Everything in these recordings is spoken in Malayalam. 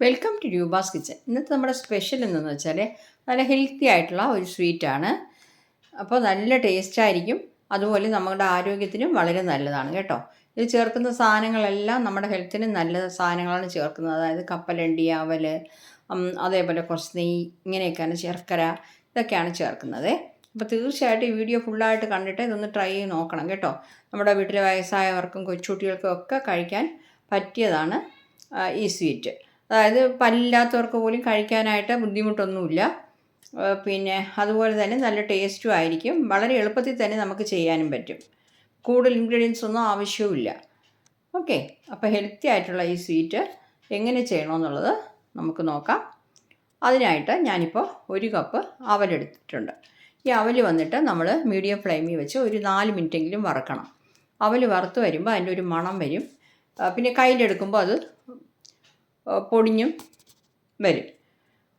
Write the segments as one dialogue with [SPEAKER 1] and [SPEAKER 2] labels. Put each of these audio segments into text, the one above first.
[SPEAKER 1] വെൽക്കം ടു രൂപാസ് കിച്ചൻ ഇന്നത്തെ നമ്മുടെ സ്പെഷ്യൽ എന്തെന്ന് വെച്ചാൽ നല്ല ഹെൽത്തി ആയിട്ടുള്ള ഒരു സ്വീറ്റാണ് അപ്പോൾ നല്ല ടേസ്റ്റ് ആയിരിക്കും. അതുപോലെ നമ്മുടെ ആരോഗ്യത്തിനും വളരെ നല്ലതാണ് കേട്ടോ. ഇത് ചേർക്കുന്ന സാധനങ്ങളെല്ലാം നമ്മുടെ ഹെൽത്തിന് നല്ല സാധനങ്ങളാണ് ചേർക്കുന്നത്. അതായത് കപ്പലണ്ടി അവൽ അതേപോലെ കുറച്ച് നെയ്യ് ഇങ്ങനെയൊക്കെയാണ് ശർക്കര ഇതൊക്കെയാണ് ചേർക്കുന്നത്. അപ്പോൾ തീർച്ചയായിട്ടും ഈ വീഡിയോ ഫുള്ളായിട്ട് കണ്ടിട്ട് ഇതൊന്ന് ട്രൈ ചെയ്ത് നോക്കണം കേട്ടോ. നമ്മുടെ വീട്ടിലെ വയസ്സായവർക്കും കൊച്ചുകുട്ടികൾക്കും ഒക്കെ കഴിക്കാൻ പറ്റിയതാണ് ഈ സ്വീറ്റ് അതായത് പല്ലില്ലാത്തവർക്ക് പോലും കഴിക്കാനായിട്ട് ബുദ്ധിമുട്ടൊന്നുമില്ല. പിന്നെ അതുപോലെ തന്നെ നല്ല ടേസ്റ്റും ആയിരിക്കും. വളരെ എളുപ്പത്തിൽ തന്നെ നമുക്ക് ചെയ്യാനും പറ്റും. കൂടുതൽ ഇൻഗ്രീഡിയൻസ് ഒന്നും ആവശ്യവുമില്ല. ഓക്കെ. അപ്പോൾ ഹെൽത്തി ആയിട്ടുള്ള ഈ സ്വീറ്റ് എങ്ങനെ ചെയ്യണമെന്നുള്ളത് നമുക്ക് നോക്കാം. അതിനായിട്ട് ഞാനിപ്പോൾ ഒരു കപ്പ് അവലെടുത്തിട്ടുണ്ട്. ഈ അവൽ വന്നിട്ട് നമ്മൾ മീഡിയം ഫ്ലെയിമിൽ വെച്ച് ഒരു നാല് മിനിറ്റെങ്കിലും വറക്കണം. അവൽ വറുത്ത് വരുമ്പോൾ അതിന്റെ ഒരു മണം വരും. പിന്നെ കയ്യിലെടുക്കുമ്പോൾ അത് പൊടിഞ്ഞും വരും.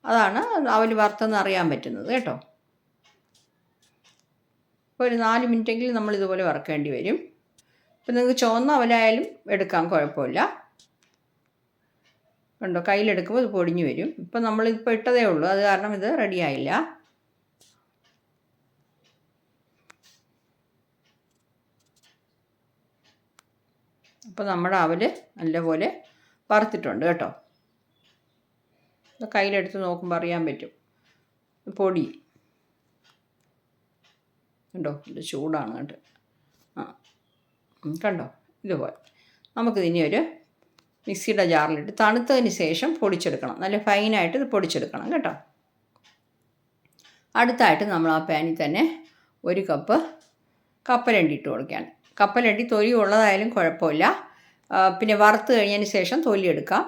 [SPEAKER 1] അതാണ് അവൽ വറുത്തെന്ന് അറിയാൻ പറ്റുന്നത് കേട്ടോ. ഒരു നാല് മിനിറ്റെങ്കിലും നമ്മൾ ഇതുപോലെ വറക്കേണ്ടി വരും. ഇപ്പം നിങ്ങൾക്ക് ചുവന്ന അവലായാലും എടുക്കാം കുഴപ്പമില്ല. കണ്ടോ കയ്യിലെടുക്കുമ്പോൾ ഇത് പൊടിഞ്ഞു വരും. ഇപ്പം നമ്മളിപ്പോൾ ഇട്ടതേ ഉള്ളൂ. അത് കാരണം ഇത് റെഡിയായില്ല അപ്പോൾ നമ്മുടെ അവൽ നല്ലപോലെ വറുത്തിട്ടുണ്ട് കേട്ടോ. കയ്യിലെടുത്ത് നോക്കുമ്പോൾ അറിയാൻ പറ്റും. പൊടി. കണ്ടോ? ഇത് ചൂടാണ് കേട്ടോ. ആ. കണ്ടോ? ഇതുപോലെ. നമുക്കിതിനെ ഒരു മിക്സിയുടെ ജാറിലിട്ട് തണുത്തതിന് ശേഷം പൊടിച്ചെടുക്കണം. നല്ല ഫൈനായിട്ട് ഇത് പൊടിച്ചെടുക്കണം കേട്ടോ. അടുത്തായിട്ട് നമ്മൾ ആ പാനിൽ തന്നെ ഒരു കപ്പ് കപ്പലണ്ടി ഇട്ട് കൊടുക്കുകയാണ്. കപ്പലണ്ടി തൊലി ഉള്ളതായാലും കുഴപ്പമില്ല. പിന്നെ വറുത്ത് കഴിഞ്ഞതിന് ശേഷം തൊലി എടുക്കാം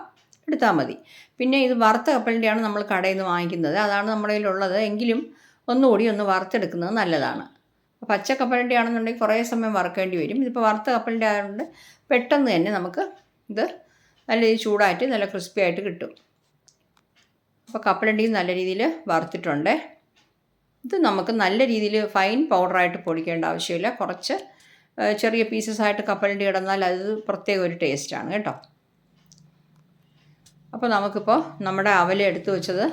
[SPEAKER 1] എടുത്താൽ മതി. പിന്നെ ഇത് വറുത്ത കപ്പലിന്റെയാണ് നമ്മൾ കടയിൽ നിന്ന് വാങ്ങിക്കുന്നത്. അതാണ് നമ്മുടെ കയ്യിലുള്ളത്. എങ്കിലും ഒന്നുകൂടി ഒന്ന് വറുത്തെടുക്കുന്നത് നല്ലതാണ്. പച്ച കപ്പലണ്ടി ആണെന്നുണ്ടെങ്കിൽ കുറേ സമയം വറുക്കേണ്ടി വരും. ഇതിപ്പോൾ വറുത്ത കപ്പലിന്റെ ആയതുകൊണ്ട് പെട്ടെന്ന് തന്നെ നമുക്ക് ഇത് നല്ല രീതിയിൽ ചൂടായിട്ട് നല്ല ക്രിസ്പി ആയിട്ട് കിട്ടും. അപ്പോൾ കപ്പലണ്ടി നല്ല രീതിയിൽ വറുത്തിട്ടുണ്ട്. ഇത് നമുക്ക് നല്ല രീതിയിൽ ഫൈൻ പൗഡറായിട്ട് പൊടിക്കേണ്ട ആവശ്യമില്ല. കുറച്ച് ചെറിയ പീസസ് ആയിട്ട് കപ്പലണ്ടി ഇടന്നാൽ അത് പ്രത്യേക ഒരു ടേസ്റ്റാണ് കേട്ടോ. അപ്പോൾ നമുക്കിപ്പോൾ നമ്മുടെ അവല എടുത്തു വെച്ചത്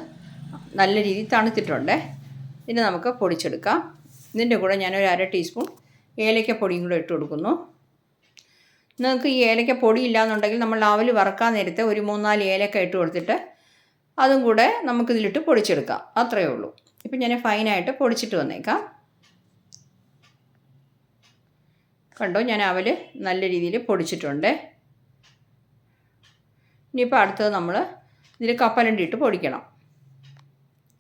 [SPEAKER 1] നല്ല രീതിയിൽ തണുത്തിട്ടുണ്ട്. ഇനി നമുക്ക് പൊടിച്ചെടുക്കാം. ഇതിന്റെ കൂടെ ഞാനൊരു അര ടീസ്പൂൺ ഏലക്ക പൊടിയും കൂടെ ഇട്ട് കൊടുക്കുന്നു. നിങ്ങൾക്ക് ഈ ഏലക്ക പൊടി ഇല്ലാന്നുണ്ടെങ്കിൽ നമ്മൾ അവൽ വറക്കാൻ നേരത്തെ ഒരു മൂന്നാൽ ഏലക്ക ഇട്ട് കൊടുത്തിട്ട് അതും കൂടെ നമുക്കിതിലിട്ട് പൊടിച്ചെടുക്കാം. അത്രയേ ഉള്ളൂ. ഇപ്പം ഞാൻ ഫൈനായിട്ട് പൊടിച്ചിട്ട് വന്നേക്കാം. കണ്ടോ ഞാൻ അവൽ നല്ല രീതിയിൽ പൊടിച്ചിട്ടുണ്ട്. ഇനിയിപ്പോൾ അടുത്തത് നമ്മൾ ഇതിൽ കപ്പലണ്ടി ഇട്ട് പൊടിക്കണം.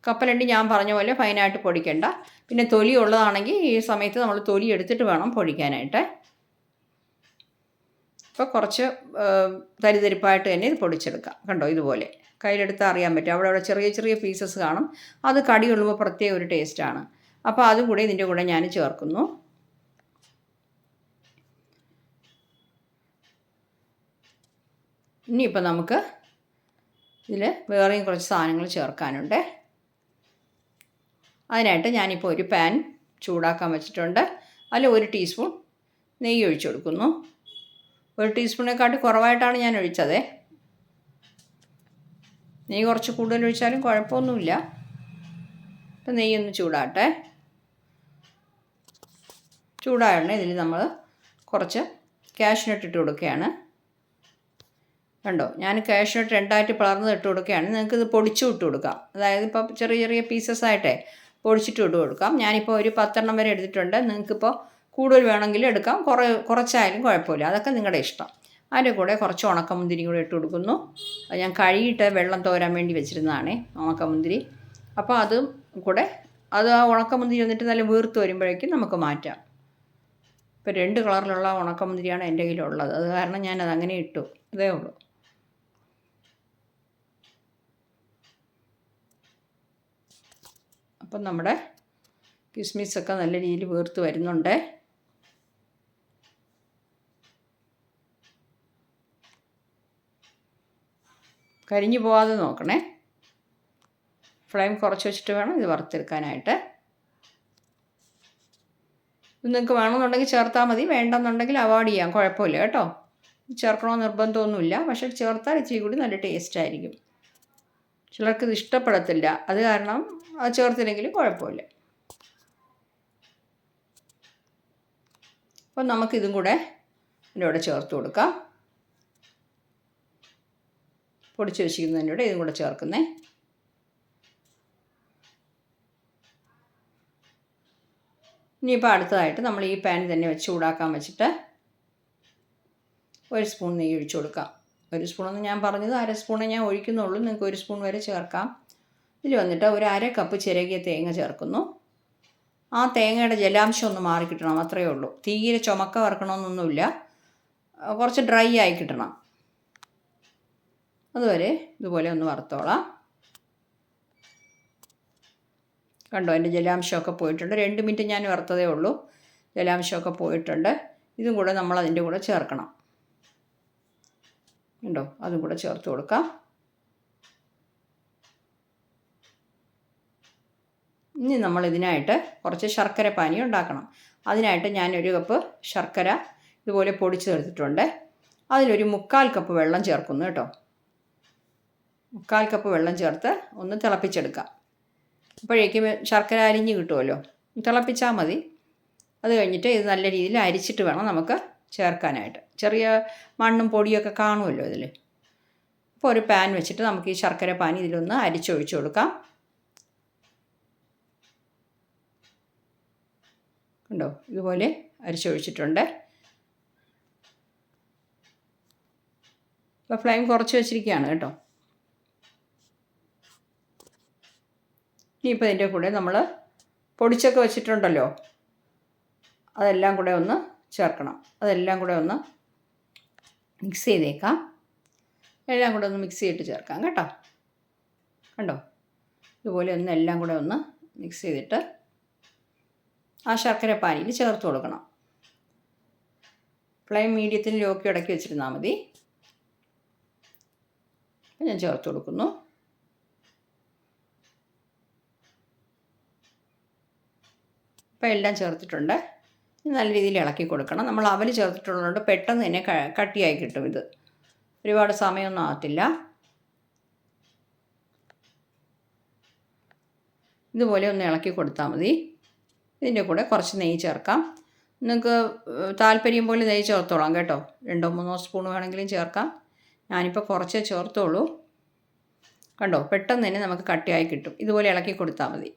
[SPEAKER 1] കപ്പലണ്ടി ഞാൻ പറഞ്ഞ പോലെ ഫൈനായിട്ട് പൊടിക്കണ്ട. പിന്നെ തൊലി ഉള്ളതാണെങ്കിൽ ഈ സമയത്ത് നമ്മൾ തൊലി എടുത്തിട്ട് വേണം പൊടിക്കാനായിട്ട്. അപ്പോൾ കുറച്ച് തരിതരിപ്പായിട്ട് തന്നെ ഇത് പൊടിച്ചെടുക്കാം. കണ്ടോ ഇതുപോലെ. കയ്യിലെടുത്ത് അറിയാൻ പറ്റും. അവിടെ അവിടെ ചെറിയ ചെറിയ പീസസ് കാണും. അത് കടി കൊള്ളുമ്പോൾ പ്രത്യേക ഒരു ടേസ്റ്റാണ് അപ്പോൾ അതും കൂടെ ഇതിന്റെ കൂടെ ഞാൻ ചേർക്കുന്നു. ഇനിയിപ്പോൾ നമുക്ക് ഇതിൽ വേറെയും കുറച്ച് സാധനങ്ങൾ ചേർക്കാനുണ്ട്. അതിനായിട്ട് ഞാനിപ്പോൾ ഒരു പാൻ ചൂടാക്കാൻ വെച്ചിട്ടുണ്ട്. അതിൽ ഒരു ടീസ്പൂൺ നെയ്യ് ഒഴിച്ചു കൊടുക്കുന്നു. ഒരു ടീസ്പൂണിനെക്കാട്ടി കുറവായിട്ടാണ് ഞാൻ ഒഴിച്ചത്. നെയ്യ് കുറച്ച് കൂടുതൽ ഒഴിച്ചാലും കുഴപ്പമൊന്നുമില്ല. അപ്പം നെയ്യൊന്ന് ചൂടാട്ടെ ചൂടായണേ ഇതിൽ നമ്മൾ കുറച്ച് കാഷ്നട്ട് ഇട്ട് കൊടുക്കുകയാണ്. കണ്ടോ? ഞാൻ കാഷ്നട്ട് രണ്ടായിട്ട് പിളർന്ന് ഇട്ട് കൊടുക്കുകയാണ്. നിങ്ങൾക്ക് ഇത് പൊടിച്ചു ഇട്ട് കൊടുക്കാം. അതായത് ഇപ്പോൾ ചെറിയ ചെറിയ പീസസ് ആയിട്ടേ പൊടിച്ചിട്ട് ഇട്ട് കൊടുക്കാം. ഞാനിപ്പോൾ ഒരു പത്തെണ്ണം വരെ എടുത്തിട്ടുണ്ട്. നിങ്ങൾക്കിപ്പോൾ കൂടുതൽ വേണമെങ്കിൽ എടുക്കാം. കുറേ കുറച്ചായാലും കുഴപ്പമില്ല. അതൊക്കെ നിങ്ങളുടെ ഇഷ്ടം. അതിന്റെ കൂടെ കുറച്ച് ഉണക്കമുന്തിരി കൂടെ ഇട്ട് കൊടുക്കുന്നു. ഞാൻ കഴുകിയിട്ട് വെള്ളം തോരാൻ വേണ്ടി വെച്ചിരുന്നതാണ് ഉണക്കമുന്തിരി. അപ്പോൾ അതും കൂടെ അത് ആ ഉണക്കമുന്തിരി വന്നിട്ട് നല്ല വീർത്ത് വരുമ്പോഴേക്കും നമുക്ക് മാറ്റാം. ഇപ്പോൾ രണ്ട് കളറിലുള്ള ഉണക്കമുന്തിരിയാണ് എന്റെ കയ്യിലുള്ളത്. അത് കാരണം ഞാനത് അങ്ങനെ ഇട്ടു. അതേ ഉള്ളൂ. അപ്പം നമ്മുടെ കിസ്മിസൊക്കെ നല്ല രീതിയിൽ വീർത്ത് വരുന്നുണ്ട്. കരിഞ്ഞു പോവാതെ നോക്കണേ. ഫ്ലെയിം കുറച്ച് വെച്ചിട്ട് വേണം ഇത് വറുത്തെടുക്കാനായിട്ട്. ഇത് നിങ്ങൾക്ക് വേണമെന്നുണ്ടെങ്കിൽ ചേർത്താൽ മതി. വേണ്ടെന്നുണ്ടെങ്കിൽ അവോയ്ഡ് ചെയ്യാം. കുഴപ്പമില്ല കേട്ടോ. ചേർക്കണമെന്ന് നിർബന്ധമൊന്നുമില്ല. പക്ഷേ ചേർത്താൽ ഇച്ചിരി കൂടി നല്ല ടേസ്റ്റ് ആയിരിക്കും. ചിലർക്ക് ഇത് ഇഷ്ടപ്പെടത്തില്ല. അത് കാരണം അത് ചേർത്തില്ലെങ്കിലും കുഴപ്പമില്ല. അപ്പം നമുക്കിതും കൂടെ ഇതിന്റെ കൂടെ ചേർത്ത് കൊടുക്കാം. പൊടിച്ച് വെച്ചിരിക്കുന്നതിന്റെ കൂടെ ഇതും കൂടെ ചേർക്കുന്നേ. ഇനിയിപ്പോൾ അടുത്തതായിട്ട് നമ്മൾ ഈ പാൻ തന്നെ വെച്ച് ചൂടാക്കാൻ വെച്ചിട്ട് ഒരു സ്പൂൺ നെയ്യ് ഒഴിച്ചു കൊടുക്കാം. ഒരു സ്പൂണെന്ന് ഞാൻ പറഞ്ഞത് അര സ്പൂണേ ഞാൻ ഒഴിക്കുന്നുള്ളൂ. നിങ്ങൾക്ക് ഒരു സ്പൂൺ വരെ ചേർക്കാം. ഇതിൽ വന്നിട്ട് ഒരു അര കപ്പ് ചിരകിയ തേങ്ങ ചേർക്കുന്നു. ആ തേങ്ങയുടെ ജലാംശം ഒന്ന് മാറിക്കിട്ടണം അത്രയേ ഉള്ളൂ. തീരെ ചുമക്ക വറക്കണമെന്നൊന്നുമില്ല. കുറച്ച് ഡ്രൈ ആയി കിട്ടണം. അതുവരെ ഇതുപോലെ ഒന്ന് വറുത്തോളാം. കണ്ടോ എന്റെ ജലാംശമൊക്കെ പോയിട്ടുണ്ട്. രണ്ട് മിനിറ്റ് ഞാൻ വറുത്തതേ ഉള്ളൂ. ജലാംശമൊക്കെ പോയിട്ടുണ്ട്. ഇതും കൂടെ നമ്മൾ അതിന്റെ കൂടെ ചേർക്കണം. ഉണ്ടോ? അതും കൂടെ ചേർത്ത് കൊടുക്കാം. ഇനി നമ്മൾ ഇതിനായിട്ട് കുറച്ച് ശർക്കര പാനി ഉണ്ടാക്കണം. അതിനായിട്ട് ഞാൻ ഒരു കപ്പ് ശർക്കര ഇതുപോലെ പൊടിച്ച് തീർത്തിട്ടുണ്ട് അതിലൊരു മുക്കാൽ കപ്പ് വെള്ളം ചേർക്കുന്നു കേട്ടോ. മുക്കാൽ കപ്പ് വെള്ളം ചേർത്ത് ഒന്ന് തിളപ്പിച്ചെടുക്കാം. അപ്പോഴേക്കും ശർക്കര അരിഞ്ഞ് കിട്ടുമല്ലോ. തിളപ്പിച്ചാൽ മതി. അത് കഴിഞ്ഞിട്ട് ഇത് നല്ല രീതിയിൽ അരിച്ചിട്ട് വേണം നമുക്ക് ചേർക്കാനായിട്ട്. ചെറിയ മണ്ണും പൊടിയൊക്കെ കാണുമല്ലോ ഇതിൽ അപ്പോൾ ഒരു പാൻ വെച്ചിട്ട് നമുക്ക് ഈ ശർക്കര പാനി ഇതിലൊന്ന് അരിച്ചൊഴിച്ചു കൊടുക്കാം. കണ്ടോ? ഇതുപോലെ അരിച്ചൊഴിച്ചിട്ടുണ്ട്. അപ്പോൾ ഫ്ലെയിം കുറച്ച് വെച്ചിരിക്കുകയാണ് കേട്ടോ. ഇനിയിപ്പോൾ ഇതിന്റെ കൂടെ നമ്മൾ പൊടിച്ചൊക്കെ വെച്ചിട്ടുണ്ടല്ലോ. അതെല്ലാം കൂടെ ഒന്ന് ചേർക്കണം. അതെല്ലാം കൂടെ ഒന്ന് മിക്സ് ചെയ്തേക്കാം. എല്ലാം കൂടെ ഒന്ന് മിക്സ് ചെയ്തിട്ട് ചേർക്കാം കേട്ടോ. കണ്ടോ? ഇതുപോലെ ഒന്ന് എല്ലാം കൂടെ ഒന്ന് മിക്സ് ചെയ്തിട്ട് ആ ശർക്കര പാനിയിൽ ചേർത്ത് കൊടുക്കണം. ഫ്ലെയിം മീഡിയത്തിൽ ലോക്കി ഇടയ്ക്ക് വെച്ചിരുന്നാൽ മതി. ഞാൻ ചേർത്ത് കൊടുക്കുന്നു. അപ്പം എല്ലാം ചേർത്തിട്ടുണ്ട്. നല്ല രീതിയിൽ ഇളക്കി കൊടുക്കണം. നമ്മൾ അവൽ ചേർത്തിട്ടുള്ളതുകൊണ്ട് പെട്ടെന്ന് തന്നെ കട്ടിയായി കിട്ടും ഇത്. ഒരുപാട് സമയമൊന്നും ആകത്തില്ല ഇതുപോലെ ഒന്ന് ഇളക്കി കൊടുത്താൽ മതി. ഇതിന്റെ കൂടെ കുറച്ച് നെയ്യ് ചേർക്കാം. നിങ്ങൾക്ക് താല്പര്യം പോലെ നെയ്യ് ചേർത്തോളാം കേട്ടോ. രണ്ടോ മൂന്നോ സ്പൂൺ വേണമെങ്കിലും ചേർക്കാം. ഞാനിപ്പോൾ കുറച്ചേ ചേർത്തോളൂ. കണ്ടോ? പെട്ടെന്ന് തന്നെ നമുക്ക് കട്ടിയായി കിട്ടും. ഇതുപോലെ ഇളക്കി കൊടുത്താൽ മതി.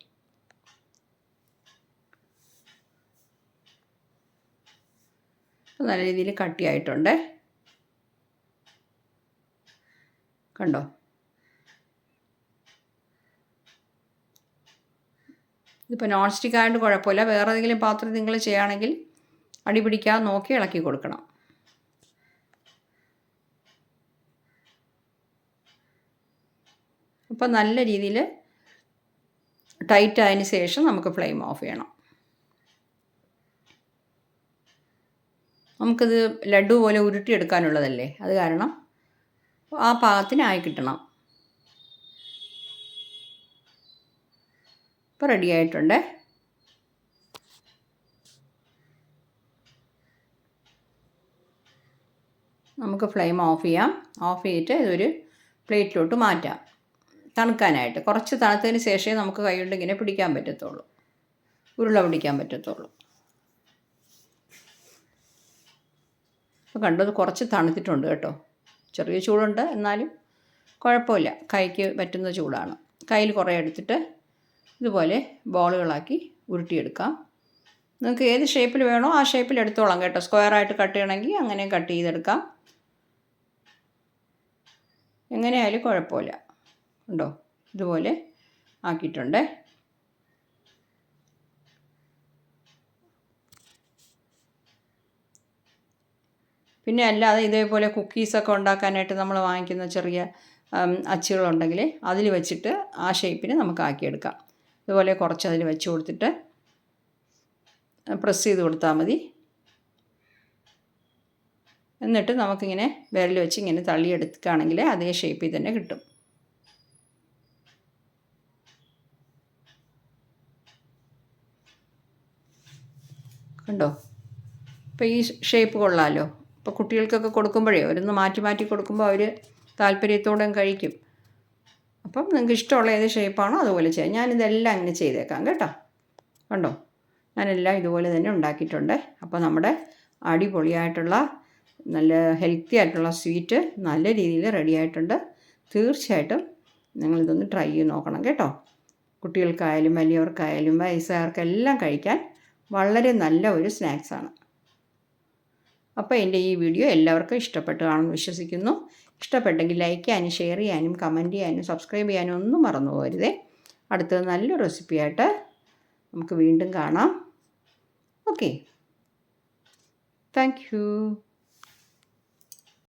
[SPEAKER 1] നല്ല രീതിയിൽ കട്ടിയായിട്ടുണ്ട്. കണ്ടോ? ഇതിപ്പോൾ നോൺ സ്റ്റിക്ക് ആയതുകൊണ്ട് കുഴപ്പമില്ല. വേറെ ഏതെങ്കിലും പാത്രം നിങ്ങൾ ചെയ്യുകയാണെങ്കിൽ അടി പിടിക്കാതെ നോക്കി ഇളക്കി കൊടുക്കണം. അപ്പോൾ നല്ല രീതിയിൽ ടൈറ്റ് ആയതിന് ശേഷം നമുക്ക് ഫ്ലെയിം ഓഫ് ചെയ്യണം. നമുക്കിത് ലഡു പോലെ ഉരുട്ടിയെടുക്കാനുള്ളതല്ലേ? അത് കാരണം ആ പാകത്തിനായി കിട്ടണം. ഇപ്പോൾ റെഡി ആയിട്ടുണ്ട്. നമുക്ക് ഫ്ലെയിം ഓഫ് ചെയ്യാം. ഓഫ് ചെയ്തിട്ട് ഇതൊരു പ്ലേറ്റിലോട്ട് മാറ്റാം. തണുക്കാനായിട്ട്. കുറച്ച് തണുത്തതിന് ശേഷമേ നമുക്ക് കൈകൊണ്ട് ഇങ്ങനെ പിടിക്കാൻ പറ്റത്തുള്ളൂ. ഉരുള പിടിക്കാൻ പറ്റത്തുള്ളൂ. അപ്പോൾ കണ്ടത് കുറച്ച് തണുത്തിട്ടുണ്ട് കേട്ടോ. ചെറിയ ചൂടുണ്ട് എന്നാലും കുഴപ്പമില്ല. കൈക്ക് പറ്റുന്ന ചൂടാണ്. കയ്യിൽ കുറേ എടുത്തിട്ട് ഇതുപോലെ ബോളുകളാക്കി ഉരുട്ടിയെടുക്കാം. നിങ്ങൾക്ക് ഏത് ഷേപ്പിൽ വേണോ ആ ഷേപ്പിൽ എടുത്തോളാം കേട്ടോ. സ്ക്വയറായിട്ട് കട്ട് ചെയ്യണമെങ്കിൽ അങ്ങനെ കട്ട് ചെയ്തെടുക്കാം. എങ്ങനെയായാലും കുഴപ്പമില്ല. ഉണ്ടോ ഇതുപോലെ ആക്കിയിട്ടുണ്ട്. പിന്നെ അല്ലാതെ ഇതേപോലെ കുക്കീസൊക്കെ ഉണ്ടാക്കാനായിട്ട് നമ്മൾ വാങ്ങിക്കുന്ന ചെറിയ അച്ചുകളുണ്ടെങ്കിൽ അതിൽ വെച്ചിട്ട് ആ ഷേപ്പിന് നമുക്ക് ആക്കിയെടുക്കാം. ഇതുപോലെ കുറച്ച് അതിൽ വെച്ച് കൊടുത്തിട്ട് പ്രസ് ചെയ്ത് കൊടുത്താൽ മതി. എന്നിട്ട് നമുക്കിങ്ങനെ വിരൽ വെച്ച് ഇങ്ങനെ തള്ളിയെടുക്കുകയാണെങ്കിൽ അതേ ഷേപ്പിൽ തന്നെ കിട്ടും. കണ്ടോ? അപ്പോൾ ഈ ഷേപ്പ് കൊള്ളാമല്ലോ ഇപ്പോൾ കുട്ടികൾക്കൊക്കെ കൊടുക്കുമ്പോഴേ അവരൊന്ന് മാറ്റി മാറ്റി കൊടുക്കുമ്പോൾ അവർ താല്പര്യത്തോടെ കഴിക്കും. അപ്പം നിങ്ങൾക്ക് ഇഷ്ടമുള്ള ഏത് ഷേപ്പാണോ അതുപോലെ ചെയ്യാം. ഞാനിതെല്ലാം അങ്ങനെ ചെയ്തേക്കാം കേട്ടോ. കണ്ടോ? ഞാനെല്ലാം ഇതുപോലെ തന്നെ ഉണ്ടാക്കിയിട്ടുണ്ട്. അപ്പോൾ നമ്മുടെ അടിപൊളിയായിട്ടുള്ള നല്ല ഹെൽത്തി ആയിട്ടുള്ള സ്വീറ്റ് നല്ല രീതിയിൽ റെഡി ആയിട്ടുണ്ട്. തീർച്ചയായിട്ടും നിങ്ങളിതൊന്ന് ട്രൈ ചെയ്ത് നോക്കണം കേട്ടോ. കുട്ടികൾക്കായാലും വലിയവർക്കായാലും വയസ്സുകാർക്കെല്ലാം കഴിക്കാൻ വളരെ നല്ല ഒരു സ്നാക്സാണ് അപ്പോൾ എന്റെ ഈ വീഡിയോ എല്ലാവർക്കും ഇഷ്ടപ്പെട്ടു കാണുമെന്ന് വിശ്വസിക്കുന്നു. ഇഷ്ടപ്പെട്ടെങ്കിൽ ലൈക്ക് ചെയ്യാനും ഷെയർ ചെയ്യാനും കമന്റ് ചെയ്യാനും സബ്സ്ക്രൈബ് ചെയ്യാനും ഒന്നും മറന്നു പോകരുതേ. അടുത്തത് നല്ല റെസിപ്പിയായിട്ട് നമുക്ക് വീണ്ടും കാണാം. Okay thank you